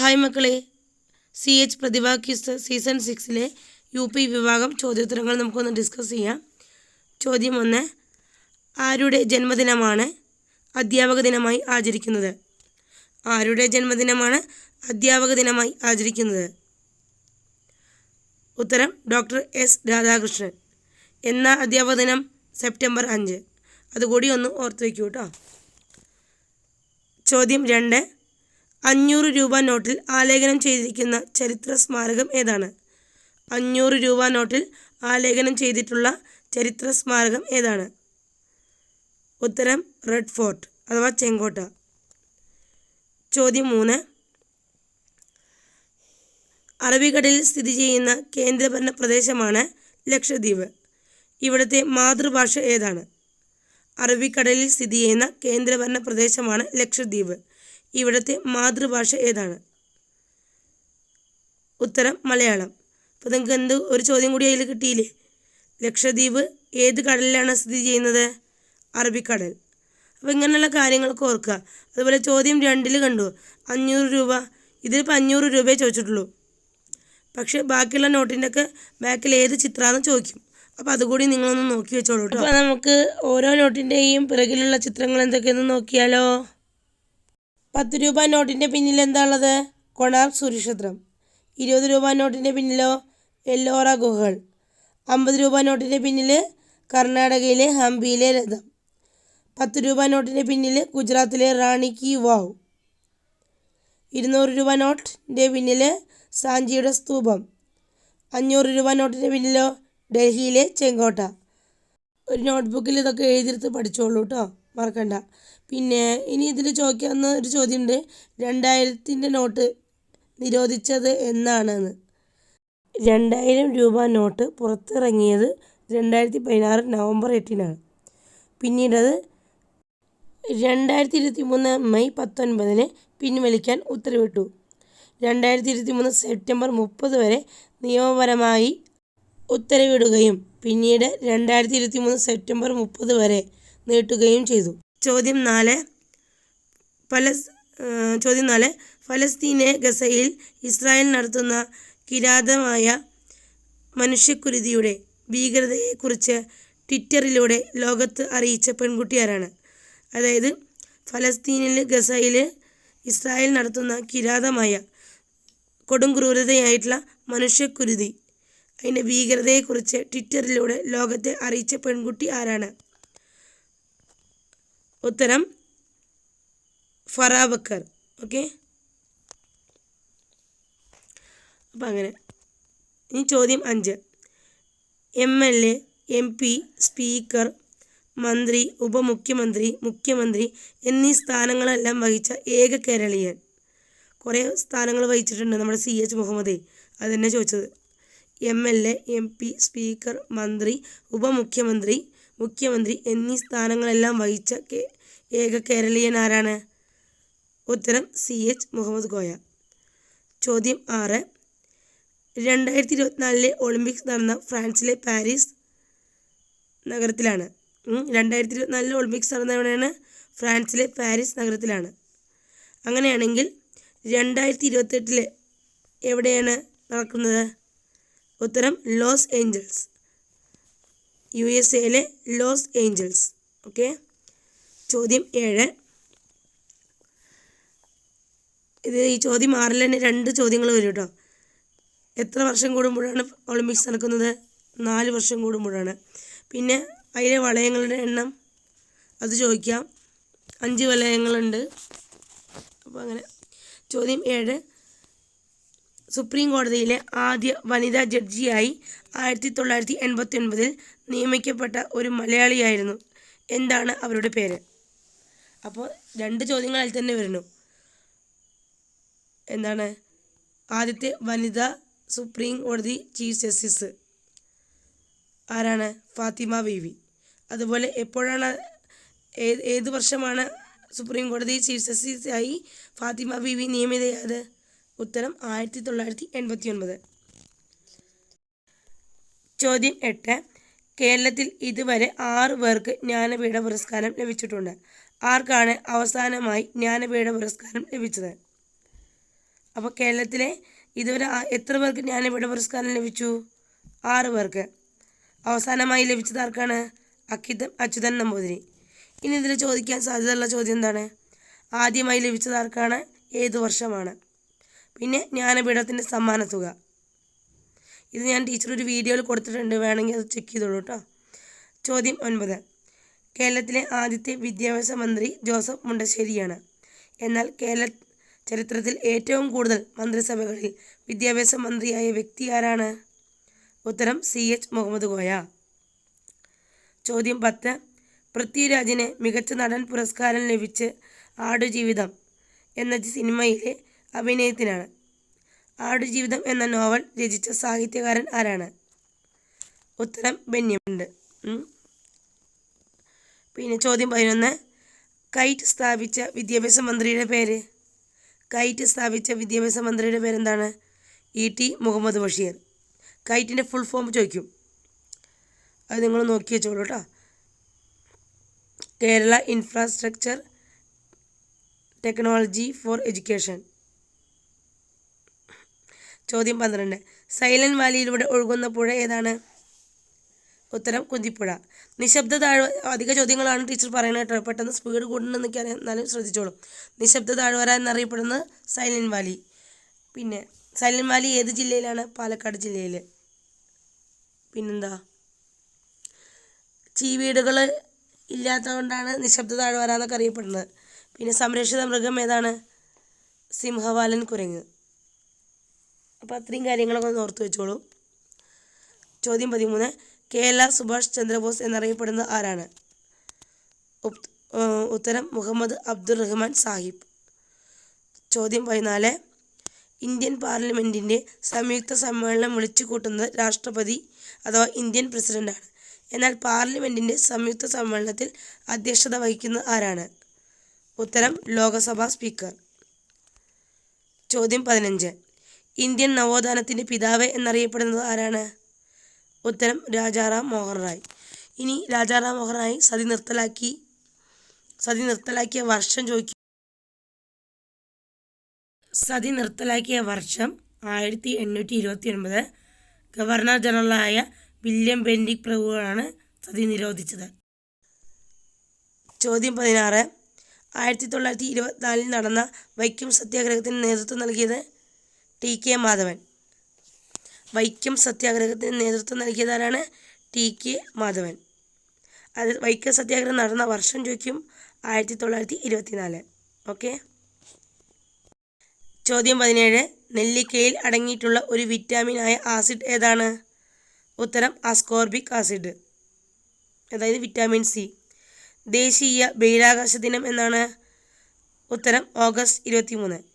Hi മക്കളെ. C H Prathibha quiz season സിക്സിലെ U P വിഭാഗം ചോദ്യോത്തരങ്ങൾ നമുക്കൊന്ന് ഡിസ്കസ് ചെയ്യാം. ചോദ്യം ഒന്ന് ആരുടെ ജന്മദിനമാണ് അധ്യാപക ദിനമായി ആചരിക്കുന്നത്? ആരുടെ ജന്മദിനമാണ് അധ്യാപക ദിനമായി ആചരിക്കുന്നത്? ഉത്തരം ഡോക്ടർ എസ് രാധാകൃഷ്ണൻ. എന്ന അധ്യാപക ദിനം? സെപ്റ്റംബർ അഞ്ച്. അതുകൂടി ഒന്ന് ഓർത്ത് വയ്ക്കൂ കേട്ടോ. ചോദ്യം രണ്ട് അഞ്ഞൂറ് രൂപ നോട്ടിൽ ആലേഖനം ചെയ്തിരിക്കുന്ന ചരിത്ര സ്മാരകം ഏതാണ്? അഞ്ഞൂറ് രൂപ നോട്ടിൽ ആലേഖനം ചെയ്തിട്ടുള്ള ചരിത്ര സ്മാരകം ഏതാണ്? ഉത്തരം റെഡ് ഫോർട്ട് അഥവാ ചെങ്കോട്ട. ചോദ്യം മൂന്ന്. അറബിക്കടലിൽ സ്ഥിതി ചെയ്യുന്ന കേന്ദ്രഭരണ പ്രദേശമാണ് ലക്ഷദ്വീപ്. ഇവിടുത്തെ മാതൃഭാഷ ഏതാണ്? അറബിക്കടലിൽ സ്ഥിതി ചെയ്യുന്ന കേന്ദ്രഭരണ പ്രദേശമാണ് ലക്ഷദ്വീപ്. ഇവിടുത്തെ മാതൃഭാഷ ഏതാണ്? ഉത്തരം മലയാളം. അപ്പോൾ നിങ്ങൾക്ക് എന്ത് ഒരു ചോദ്യം കൂടി അതിൽ കിട്ടിയില്ലേ? ലക്ഷദ്വീപ് ഏത് കടലിലാണ് സ്ഥിതി ചെയ്യുന്നത്? അറബിക്കടൽ. അപ്പോൾ ഇങ്ങനെയുള്ള കാര്യങ്ങളൊക്കെ ഓർക്കുക. അതുപോലെ ചോദ്യം രണ്ടിൽ കണ്ടു. അഞ്ഞൂറ് രൂപ. ഇതിലിപ്പോൾ അഞ്ഞൂറ് രൂപയെ ചോദിച്ചിട്ടുള്ളൂ. പക്ഷേ ബാക്കിയുള്ള നോട്ടിന്റെ ഒക്കെ ബാക്കിൽ ഏത് ചിത്രമാണെന്ന് ചോദിക്കും. അപ്പോൾ അതുകൂടി നിങ്ങളൊന്ന് നോക്കി വെച്ചോളൂ കേട്ടോ. അപ്പോൾ നമുക്ക് ഓരോ നോട്ടിന്റെയും പിറകിലുള്ള ചിത്രങ്ങൾ എന്തൊക്കെയെന്ന് നോക്കിയാലോ? പത്ത് രൂപ നോട്ടിന്റെ പിന്നിൽ എന്താ ഉള്ളത് കൊണാർക്ക് സൂര്യക്ഷേത്രം ഇരുപത് രൂപ നോട്ടിന്റെ പിന്നിലോ എല്ലോറ ഗുഹകൾ. അമ്പത് രൂപ നോട്ടിന്റെ പിന്നിൽ കർണാടകയിലെ ഹംപിയിലെ രഥം. പത്ത് രൂപ നോട്ടിന്റെ പിന്നിൽ ഗുജറാത്തിലെ റാണി കി വാവ് ഇരുന്നൂറ് രൂപ നോട്ടിന്റെ പിന്നിൽ സാഞ്ചിയുടെ സ്തൂപം. അഞ്ഞൂറ് രൂപ നോട്ടിന്റെ പിന്നിലോ ഡൽഹിയിലെ ചെങ്കോട്ട. ഒരു നോട്ട്ബുക്കിൽ ഇതൊക്കെ എഴുതിയെടുത്ത് പഠിച്ചോളൂ കേട്ടോ മറക്കണ്ട. പിന്നെ ഇനി ഇതിൽ ചോദിക്കാവുന്ന ഒരു ചോദ്യമുണ്ട്. രണ്ടായിരത്തിന്റെ നോട്ട് നിരോധിച്ചത് എന്നാണെന്ന്. രണ്ടായിരം രൂപ നോട്ട് പുറത്തിറങ്ങിയത് രണ്ടായിരത്തി പതിനാറ് നവംബർ എട്ടിനാണ്. പിന്നീടത് രണ്ടായിരത്തി ഇരുപത്തി മൂന്ന് മെയ് പത്തൊൻപതിന് പിൻവലിക്കാൻ ഉത്തരവിട്ടു. രണ്ടായിരത്തി ഇരുപത്തി മൂന്ന് സെപ്റ്റംബർ മുപ്പത് വരെ നിയമപരമായി ഉത്തരവിടുകയും പിന്നീട് രണ്ടായിരത്തി ഇരുപത്തി മൂന്ന് സെപ്റ്റംബർ മുപ്പത് വരെ നീട്ടുകയും ചെയ്തു. ചോദ്യം നാല്. പലസ് ചോദ്യം നാല്. ഫലസ്തീനെ ഗസയിൽ ഇസ്രായേൽ നടത്തുന്ന കിരാതമായ മനുഷ്യക്കുരുതിയുടെ ഭീകരതയെക്കുറിച്ച് ട്വിറ്ററിലൂടെ ലോകത്ത് അറിയിച്ച പെൺകുട്ടി ആരാണ് അതായത് ഫലസ്തീനിൽ ഗസയിൽ ഇസ്രായേൽ നടത്തുന്ന കിരാതമായ കൊടും ക്രൂരതയായിട്ടുള്ള മനുഷ്യക്കുരുതി അതിന്റെ ഭീകരതയെക്കുറിച്ച് ട്വിറ്ററിലൂടെ ലോകത്തെ അറിയിച്ച പെൺകുട്ടി ആരാണ്? ഉത്തരം ഫറാബക്കർ ഓക്കെ? അപ്പം അങ്ങനെ. ഇനി ചോദ്യം അഞ്ച്. M L A M P speaker മന്ത്രി ഉപമുഖ്യമന്ത്രി മുഖ്യമന്ത്രി എന്നീ സ്ഥാനങ്ങളെല്ലാം വഹിച്ച ഏക കേരളീയൻ. കുറേ സ്ഥാനങ്ങൾ വഹിച്ചിട്ടുണ്ട് നമ്മുടെ സി എച്ച് മുഹമ്മദേ. അത് തന്നെ ചോദിച്ചത്. M L A M P speaker മന്ത്രി ഉപമുഖ്യമന്ത്രി മുഖ്യമന്ത്രി എന്നീ സ്ഥാനങ്ങളെല്ലാം വഹിച്ച ഏക കേരളീയൻ ആരാണ് ഉത്തരം സി എച്ച് മുഹമ്മദ് കോയ ചോദ്യം ആറ്. രണ്ടായിരത്തി ഇരുപത്തിനാലിലെ ഒളിമ്പിക്സ് നടന്ന ഫ്രാൻസിലെ പാരീസ് നഗരത്തിലാണ്. രണ്ടായിരത്തി ഇരുപത്തിനാലിലെ ഒളിമ്പിക്സ് നടന്ന എവിടെയാണ്? ഫ്രാൻസിലെ പാരീസ് നഗരത്തിലാണ്. അങ്ങനെയാണെങ്കിൽ രണ്ടായിരത്തി ഇരുപത്തെട്ടിലെ എവിടെയാണ് നടക്കുന്നത്? ഉത്തരം ലോസ് ഏഞ്ചൽസ്. യു എസ് എയിലെ ലോസ് ഏഞ്ചൽസ് ഓക്കെ? ചോദ്യം ഏഴ്. ഇത് ഈ ചോദ്യം ആറിൽ തന്നെ രണ്ട് ചോദ്യങ്ങൾ വരും കേട്ടോ. എത്ര വർഷം കൂടുമ്പോഴാണ് ഒളിമ്പിക്സ് നടക്കുന്നത്? നാല് വർഷം കൂടുമ്പോഴാണ്. പിന്നെ അതിലെ വളയങ്ങളുടെ എണ്ണം? അത് ചോദിക്കാം. അഞ്ച് വലയങ്ങളുണ്ട് അപ്പോൾ അങ്ങനെ. ചോദ്യം ഏഴ്. സുപ്രീം കോടതിയിലെ ആദ്യ വനിതാ ജഡ്ജിയായി ആയിരത്തി തൊള്ളായിരത്തി എൺപത്തി ഒൻപതിൽ നിയമിക്കപ്പെട്ട ഒരു മലയാളിയായിരുന്നു. എന്താണ് അവരുടെ പേര്? അപ്പോൾ രണ്ട് ചോദ്യങ്ങൾ അതിൽ തന്നെ വരുന്നു. എന്താണ്? ആദ്യത്തെ വനിതാ സുപ്രീം കോടതി ചീഫ് ജസ്റ്റിസ് ആരാണ്? ഫാത്തിമ ബീവി. അതുപോലെ എപ്പോഴാണ് ഏത് വർഷമാണ് സുപ്രീം കോടതി ചീഫ് ജസ്റ്റിസായി ഫാത്തിമ ബീവി നിയമിതയായത്? ഉത്തരം ആയിരത്തി തൊള്ളായിരത്തി എൺപത്തി ഒൻപത് ചോദ്യം എട്ട്. കേരളത്തിൽ ഇതുവരെ ആറ് പേർക്ക് ജ്ഞാനപീഠ പുരസ്കാരം ലഭിച്ചിട്ടുണ്ട്. ആർക്കാണ് അവസാനമായി ജ്ഞാനപീഠ പുരസ്കാരം ലഭിച്ചത്? അപ്പോൾ കേരളത്തിലെ ഇതുവരെ എത്ര പേർക്ക് ജ്ഞാനപീഠ പുരസ്കാരം ലഭിച്ചു? ആറ് പേർക്ക്. അവസാനമായി ലഭിച്ചത് ആർക്കാണ്? അക്കിതം അച്യുതൻ നമ്പൂതിരി. ഇനി ഇതിൽ ചോദിക്കാൻ സാധ്യതയുള്ള ചോദ്യം എന്താണ്? ആദ്യമായി ലഭിച്ചത് ആർക്കാണ്? ഏത് വർഷമാണ്? പിന്നെ ജ്ഞാനപീഠത്തിന്റെ സമ്മാന തുക. ഇത് ഞാൻ ടീച്ചർ ഒരു വീഡിയോയിൽ കൊടുത്തിട്ടുണ്ട്. വേണമെങ്കിൽ അത് ചെക്ക് ചെയ്തോളൂ കേട്ടോ ചോദ്യം ഒൻപത്. കേരളത്തിലെ ആദ്യത്തെ വിദ്യാഭ്യാസ മന്ത്രി ജോസഫ് മുണ്ടശ്ശേരിയാണ്. എന്നാൽ കേരള ചരിത്രത്തിൽ ഏറ്റവും കൂടുതൽ മന്ത്രിസഭകളിൽ വിദ്യാഭ്യാസ മന്ത്രിയായ വ്യക്തി ആരാണ്? ഉത്തരം സി എച്ച് മുഹമ്മദ് കോയ ചോദ്യം പത്ത്. പൃഥ്വിരാജിന് മികച്ച നടൻ പുരസ്കാരം ലഭിച്ച് ആടുജീവിതം എന്ന സിനിമയിലെ അഭിനയത്തിനാണ്. ആടുജീവിതം എന്ന നോവൽ രചിച്ച സാഹിത്യകാരൻ ആരാണ്? ഉത്തരം ബെന്യമുണ്ട്. പിന്നെ ചോദ്യം പതിനൊന്ന്. കൈറ്റ് സ്ഥാപിച്ച വിദ്യാഭ്യാസ മന്ത്രിയുടെ പേര്? കൈറ്റ് സ്ഥാപിച്ച വിദ്യാഭ്യാസ മന്ത്രിയുടെ പേരെന്താണ്? E T Muhammad Basheer. കൈറ്റിന്റെ full form ചോദിക്കും. അത് നിങ്ങൾ നോക്കി വെച്ചോളൂ കേട്ടോ Kerala infrastructure technology for education ചോദ്യം പന്ത്രണ്ട്. സൈലന്റ് വാലിയിലൂടെ ഒഴുകുന്ന പുഴ ഏതാണ്? ഉത്തരം കുന്തിപ്പുഴ. നിശബ്ദ താഴ്വ അധിക ചോദ്യങ്ങളാണ് ടീച്ചർ പറയുന്നത് കേട്ടോ. പെട്ടെന്ന് സ്പീഡ് കൂടണമെന്നൊക്കെ എന്നാലും ശ്രദ്ധിച്ചോളൂ. നിശബ്ദ താഴ്വര എന്നറിയപ്പെടുന്നത് സൈലന്റ് വാലി. പിന്നെ സൈലന്റ് വാലി ഏത് ജില്ലയിലാണ്? പാലക്കാട് ജില്ലയിൽ പിന്നെന്താ? ചീവീടുകൾ ഇല്ലാത്തതുകൊണ്ടാണ് നിശബ്ദ താഴ്വര എന്നൊക്കെ അറിയപ്പെടുന്നത്. പിന്നെ സംരക്ഷിത മൃഗം ഏതാണ്? സിംഹവാലൻ കുരങ്ങ്. അപ്പോൾ അത്രയും കാര്യങ്ങളൊക്കെ ഒന്ന് ഓർത്ത് വെച്ചോളൂ. ചോദ്യം പതിമൂന്ന്. കേരള സുഭാഷ് ചന്ദ്രബോസ് എന്നറിയപ്പെടുന്നത് ആരാണ്? ഉത്തരം മുഹമ്മദ് അബ്ദുൾ റഹ്മാൻ സാഹിബ്. ചോദ്യം പതിനാല്. ഇന്ത്യൻ പാർലമെന്റിന്റെ സംയുക്ത സമ്മേളനം വിളിച്ചു കൂട്ടുന്നത് രാഷ്ട്രപതി അഥവാ ഇന്ത്യൻ പ്രസിഡന്റാണ് എന്നാൽ പാർലമെന്റിന്റെ സംയുക്ത സമ്മേളനത്തിൽ അധ്യക്ഷത വഹിക്കുന്നത് ആരാണ്? ഉത്തരം ലോകസഭാ സ്പീക്കർ. ചോദ്യം പതിനഞ്ച്. ഇന്ത്യൻ നവോത്ഥാനത്തിന്റെ പിതാവ് എന്നറിയപ്പെടുന്നത് ആരാണ്? ഉത്തരം രാജാറാം മോഹൻ റായ്. ഇനി രാജാറാം മോഹൻ റായ് സതി നിർത്തലാക്കി സതി നിർത്തലാക്കിയ വർഷം ചോദിക്കും. സതി നിർത്തലാക്കിയ വർഷം ആയിരത്തി എണ്ണൂറ്റി ഇരുപത്തി ഒൻപത് ഗവർണർ ജനറലായ വില്യം ബെൻഡിക് പ്രഭുവാണ് സതി നിരോധിച്ചത്. ചോദ്യം പതിനാറ്. ആയിരത്തി തൊള്ളായിരത്തി ഇരുപത്തിനാലിൽ നടന്ന വൈക്കം സത്യാഗ്രഹത്തിന് നേതൃത്വം നൽകിയത് ടി കെ മാധവൻ. വൈക്കം സത്യാഗ്രഹത്തിന് നേതൃത്വം നൽകിയതാരാണ് ടി കെ മാധവൻ? അത് വൈക്കം സത്യാഗ്രഹം നടന്ന വർഷം ചോദിക്കും ആയിരത്തി തൊള്ളായിരത്തി ഇരുപത്തിനാല് ഓക്കെ? ചോദ്യം പതിനേഴ്. നെല്ലിക്കയിൽ അടങ്ങിയിട്ടുള്ള ഒരു വിറ്റാമിനായ ആസിഡ് ഏതാണ്? ഉത്തരം അസ്കോർബിക് ആസിഡ്. അതായത് വിറ്റാമിൻ സി. ദേശീയ ബഹിരാകാശ ദിനം എന്നാണ്. ഉത്തരം ഓഗസ്റ്റ് ഇരുപത്തി മൂന്ന്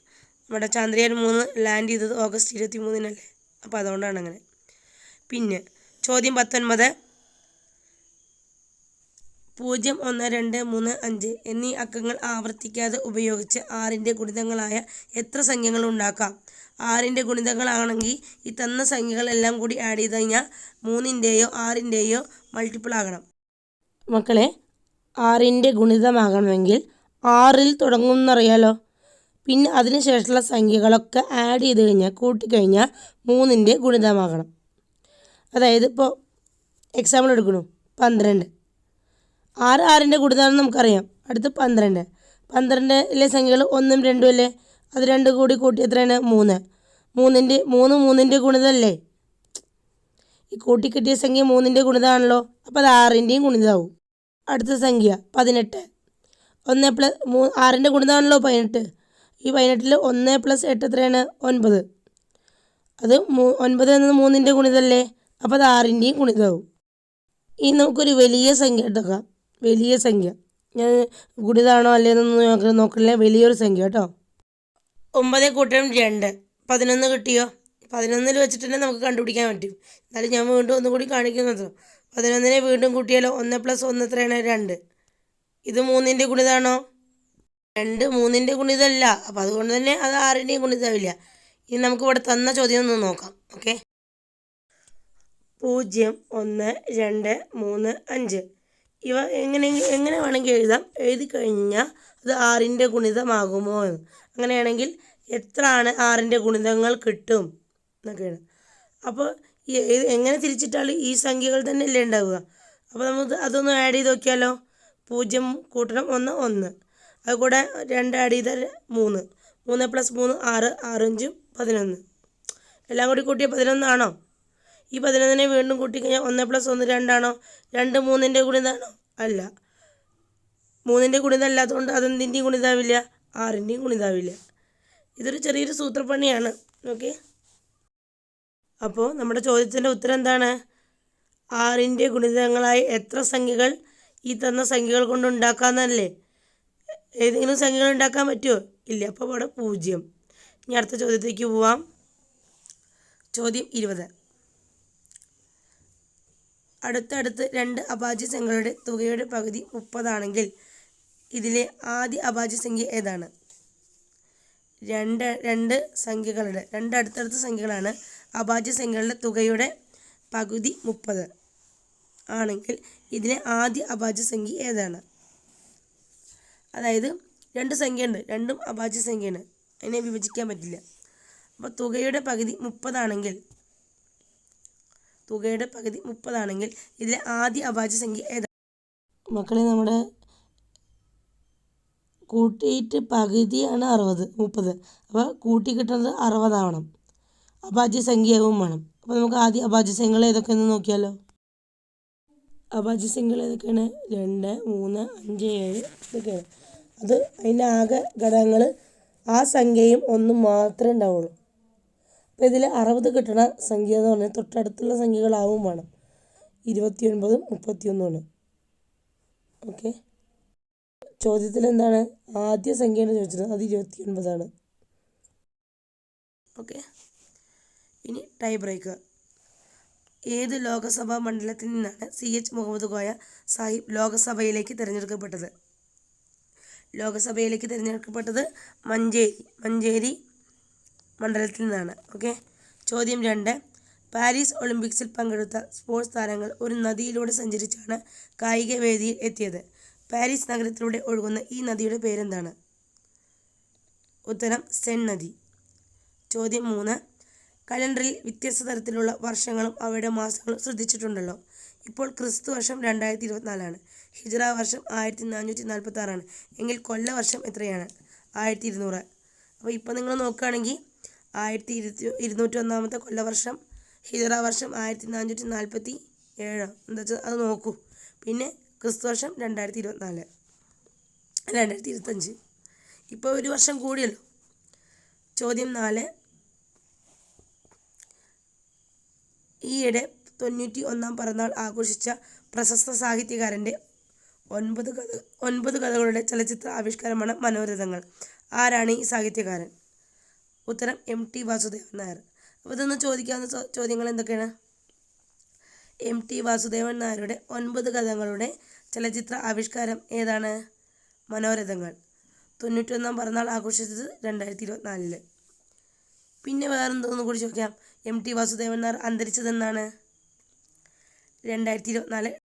നമ്മുടെ ചന്ദ്രയാൻ മൂന്ന് ലാൻഡ് ചെയ്തത് ഓഗസ്റ്റ് ഇരുപത്തി മൂന്നിനല്ലേ അപ്പോൾ അതുകൊണ്ടാണ് അങ്ങനെ. പിന്നെ ചോദ്യം പത്തൊൻപത്. പൂജ്യം ഒന്ന് രണ്ട് മൂന്ന് അഞ്ച് എന്നീ അക്കങ്ങൾ ആവർത്തിക്കാതെ ഉപയോഗിച്ച് ആറിന്റെ ഗുണിതങ്ങളായ എത്ര സംഖ്യകൾ ഉണ്ടാക്കാം? ആറിന്റെ ഗുണിതങ്ങളാണെങ്കിൽ ഈ തന്ന സംഖ്യകളെല്ലാം കൂടി ആഡ് ചെയ്ത് കഴിഞ്ഞാൽ മൂന്നിന്റെയോ ആറിന്റെയോ മൾട്ടിപ്പിൾ ആകണം. മക്കളെ ആറിന്റെ ഗുണിതമാകണമെങ്കിൽ ആറിൽ തുടങ്ങുമെന്നറിയാലോ? പിന്നെ അതിന് ശേഷമുള്ള സംഖ്യകളൊക്കെ ആഡ് ചെയ്ത് കഴിഞ്ഞാൽ കൂട്ടിക്കഴിഞ്ഞാൽ മൂന്നിന്റെ ഗുണിതമാകണം. അതായത് ഇപ്പോൾ എക്സാമ്പിൾ എടുക്കണു. പന്ത്രണ്ട്. ആറ് ആറിന്റെ ഗുണിതമാണെന്ന് നമുക്കറിയാം. അടുത്ത് പന്ത്രണ്ട്. പന്ത്രണ്ടിലെ സംഖ്യകൾ ഒന്നും രണ്ടും അല്ലേ? അത് രണ്ട് കൂടി കൂട്ടി എത്രയാണ്? മൂന്ന്. മൂന്നിന്റെ മൂന്ന് മൂന്നിന്റെ ഗുണിതമല്ലേ? ഈ കൂട്ടിക്കിട്ടിയ സംഖ്യ മൂന്നിന്റെ ഗുണിതമാണല്ലോ അപ്പോൾ അത് ആറിന്റെയും ഗുണിതമാവും അടുത്ത സംഖ്യ പതിനെട്ട്. ഒന്ന് പ്ലസ് മൂ ആറിന്റെ ഗുണിതമാണല്ലോ പതിനെട്ട്. ഈ പതിനെട്ടിൽ ഒന്ന് പ്ലസ് എട്ട് എത്രയാണ്? ഒൻപത്. അത് ഒൻപത് എന്നത് മൂന്നിന്റെ ഗുണിതല്ലേ? അപ്പോൾ അത് ആറിന്റെയും ഗുണിതമാവും. ഇനി നമുക്കൊരു വലിയ സംഖ്യ എടുക്കാം വലിയ സംഖ്യ. ഞാൻ ഗുണിതാണോ അല്ലേന്നൊന്നും നോക്കി നോക്കില്ല വലിയൊരു സംഖ്യ കേട്ടോ. ഒമ്പത് കൂട്ടം രണ്ട്. പതിനൊന്ന് കിട്ടിയോ? പതിനൊന്നിൽ വെച്ചിട്ട് തന്നെ നമുക്ക് കണ്ടുപിടിക്കാൻ പറ്റും. എന്നാലും ഞാൻ വീണ്ടും ഒന്നും കൂടി കാണിക്കുന്നത്? പതിനൊന്നിനെ വീണ്ടും കൂട്ടിയാലോ? ഒന്ന് പ്ലസ് ഒന്ന് എത്രയാണ്? രണ്ട്. ഇത് മൂന്നിന്റെ ഗുണിതാണോ? രണ്ട് മൂന്നിന്റെ ഗുണിതമല്ല അപ്പം അതുകൊണ്ട് തന്നെ അത് ആറിന്റെയും ഗുണിതമില്ല ഇനി നമുക്ക് ഇവിടെ തന്ന ചോദ്യം ഒന്ന് നോക്കാം. ഓക്കെ? പൂജ്യം ഒന്ന് രണ്ട് മൂന്ന് അഞ്ച്. ഇവ എങ്ങനെ എങ്ങനെ വേണമെങ്കിൽ എഴുതാം. എഴുതി കഴിഞ്ഞാൽ അത് ആറിന്റെ ഗുണിതമാകുമോ എന്ന്. അങ്ങനെയാണെങ്കിൽ എത്ര ആണ് ആറിന്റെ ഗുണിതങ്ങൾ കിട്ടും എന്നൊക്കെയാണ്. അപ്പോൾ എങ്ങനെ തിരിച്ചിട്ടാൽ ഈ സംഖ്യകൾ തന്നെയല്ലേ ഉണ്ടാവുക. അപ്പോൾ നമുക്ക് അതൊന്ന് ആഡ് ചെയ്ത് നോക്കിയാലോ? പൂജ്യം കൂട്ടണം ഒന്ന് ഒന്ന്. അത് കൂടെ രണ്ട് ആഡ് ചെയ്താൽ മൂന്ന്. മൂന്ന് പ്ലസ് മൂന്ന് ആറ് ആറഞ്ചും പതിനൊന്ന്. എല്ലാം കൂടി കൂട്ടിയ പതിനൊന്നാണോ? ഈ പതിനൊന്നിനെ വീണ്ടും കൂട്ടിക്കഴിഞ്ഞാൽ ഒന്ന് പ്ലസ് ഒന്ന് രണ്ടാണോ? രണ്ട് മൂന്നിന്റെ ഗുണിതാണോ അല്ല. മൂന്നിന്റെ ഗുണിതം അല്ലാത്തതുകൊണ്ട് അതെന്തിന്റെയും ഗുണിതാവില്ല ആറിന്റെയും ഗുണിതാവില്ല ഇതൊരു ചെറിയൊരു സൂത്രപ്പണിയാണ്. ഓക്കെ അപ്പോൾ നമ്മുടെ ചോദ്യത്തിന്റെ ഉത്തരം എന്താണ്? ആറിന്റെ ഗുണിതങ്ങളായി എത്ര സംഖ്യകൾ ഈ തന്ന സംഖ്യകൾ കൊണ്ട് ഉണ്ടാക്കാമെന്നല്ലേ? ഏതെങ്കിലും സംഖ്യകൾ ഉണ്ടാക്കാൻ പറ്റുമോ? ഇല്ല അപ്പോൾ ഇവിടെ പൂജ്യം. ഇനി അടുത്ത ചോദ്യത്തേക്ക് പോവാം. ചോദ്യം ഇരുപത്. അടുത്തടുത്ത് രണ്ട് അഭാജ്യ സംഖ്യകളുടെ തുകയുടെ പകുതി മുപ്പതാണെങ്കിൽ ഇതിലെ ആദ്യ അഭാജ്യ സംഖ്യ ഏതാണ്? രണ്ട് രണ്ട് സംഖ്യകളുടെ രണ്ട് അടുത്തടുത്ത സംഖ്യകളാണ് അഭാജ്യ സംഖ്യകളുടെ തുകയുടെ പകുതി മുപ്പത്. ആണെങ്കിൽ ഇതിലെ ആദ്യ അഭാജ്യ സംഖ്യ ഏതാണ്? അതായത് രണ്ട് സംഖ്യയുണ്ട്. രണ്ടും അഭാജ്യ സംഖ്യയാണ്. അതിനെ വിഭജിക്കാൻ പറ്റില്ല. അപ്പോൾ തുകയുടെ പകുതി മുപ്പതാണെങ്കിൽ തുകയുടെ പകുതി മുപ്പതാണെങ്കിൽ ഇതിലെ ആദ്യ അഭാജ്യ സംഖ്യ ഏതാണ് മക്കളെ നമ്മുടെ കൂട്ടിയിട്ട് പകുതിയാണ് അറുപത് മുപ്പത്. അപ്പോൾ കൂട്ടി കിട്ടുന്നത് അറുപതാവണം. അഭാജ്യ സംഖ്യയാവും വേണം. അപ്പോൾ നമുക്ക് ആദ്യം അഭാജ്യ സംഖ്യകൾ ഏതൊക്കെയെന്ന് നോക്കിയാലോ? അഭാജ്യ സംഖ്യകൾ ഏതൊക്കെയാണ്? രണ്ട് മൂന്ന് അഞ്ച് ഏഴ് ഇതൊക്കെയാണ്. അത് അതിന്റെ ആകെ ഘടകങ്ങൾ ആ സംഖ്യയും ഒന്നും മാത്രമേ ഉണ്ടാവുള്ളൂ. അപ്പോൾ ഇതിൽ അറുപത് കിട്ടണ സംഖ്യ എന്ന് പറഞ്ഞാൽ തൊട്ടടുത്തുള്ള സംഖ്യകളാവും വേണം. ഇരുപത്തി ഒൻപതും മുപ്പത്തിയൊന്നുമാണ് ഓക്കെ. ചോദ്യത്തിൽ എന്താണ്? ആദ്യ സംഖ്യയാണ് ചോദിച്ചത് അത് ഇരുപത്തി ഒൻപതാണ് ഓക്കെ. ഇനി ടൈ ബ്രേക്ക് ഏത് ലോകസഭാ മണ്ഡലത്തിൽ നിന്നാണ് സി എച്ച് മുഹമ്മദ് കോയ സാഹിബ് ലോകസഭയിലേക്ക് തിരഞ്ഞെടുക്കപ്പെട്ടത്? ലോകസഭയിലേക്ക് തിരഞ്ഞെടുക്കപ്പെട്ടത് മഞ്ചേരി മഞ്ചേരി മണ്ഡലത്തിൽ നിന്നാണ്. ഓക്കെ? ചോദ്യം രണ്ട്. പാരീസ് ഒളിമ്പിക്സിൽ പങ്കെടുത്ത സ്പോർട്സ് താരങ്ങൾ ഒരു നദിയിലൂടെ സഞ്ചരിച്ചാണ് കായിക വേദിയിൽ എത്തിയത്. പാരീസ് നഗരത്തിലൂടെ ഒഴുകുന്ന ഈ നദിയുടെ പേരെന്താണ്? ഉത്തരം സെൻ നദി. ചോദ്യം മൂന്ന്. കലണ്ടറിൽ വ്യത്യസ്ത തരത്തിലുള്ള വർഷങ്ങളും അവയുടെ മാസങ്ങളും ശ്രദ്ധിച്ചിട്ടുണ്ടല്ലോ. ഇപ്പോൾ ക്രിസ്തു വർഷം രണ്ടായിരത്തി ഇരുപത്തിനാലാണ് ഹിജറ വർഷം ആയിരത്തി നാനൂറ്റി നാൽപ്പത്തി ആറാണ് എങ്കിൽ കൊല്ല വർഷം എത്രയാണ്? ആയിരത്തി ഇരുന്നൂറ് അപ്പോൾ ഇപ്പോൾ നിങ്ങൾ നോക്കുകയാണെങ്കിൽ ആയിരത്തി ഇരുപത്തി ഇരുന്നൂറ്റി ഒന്നാമത്തെ കൊല്ലവർഷം ഹിജറ വർഷം ആയിരത്തി നാനൂറ്റി നാൽപ്പത്തി ഏഴോ എന്താ വെച്ചാൽ അത് നോക്കൂ. പിന്നെ ക്രിസ്തു വർഷം രണ്ടായിരത്തി ഇരുപത്തിനാല് രണ്ടായിരത്തി ഇരുപത്തഞ്ച് ഇപ്പോൾ ഒരു വർഷം കൂടിയല്ലോ. ചോദ്യം നാല് ഈയിടെ തൊണ്ണൂറ്റി ഒന്നാം പിറന്നാൾ ആഘോഷിച്ച പ്രശസ്ത സാഹിത്യകാരന്റെ ഒൻപത് കഥ ഒൻപത് കഥകളുടെ ചലച്ചിത്ര ആവിഷ്കാരമാണ് മനോരഥങ്ങൾ. ആരാണ് ഈ സാഹിത്യകാരൻ? ഉത്തരം എം ടി വാസുദേവൻ നായർ. അപ്പോൾ ഇതൊന്ന് ചോദിക്കാവുന്ന ചോദ്യങ്ങൾ എന്തൊക്കെയാണ്? എം ടി വാസുദേവൻ നായരുടെ ഒൻപത് കഥകളുടെ ചലച്ചിത്ര ആവിഷ്കാരം ഏതാണ്? മനോരഥങ്ങൾ. തൊണ്ണൂറ്റൊന്നാം പിറന്നാൾ ആഘോഷിച്ചത് രണ്ടായിരത്തി ഇരുപത്തിനാലിൽ പിന്നെ വേറെന്തോന്ന് കൂടി ചോദിക്കാം എം ടി വാസുദേവൻ നായർ അന്തരിച്ചതെന്നാണ്. രണ്ടായിരത്തി ഇരുപത്തിനാല്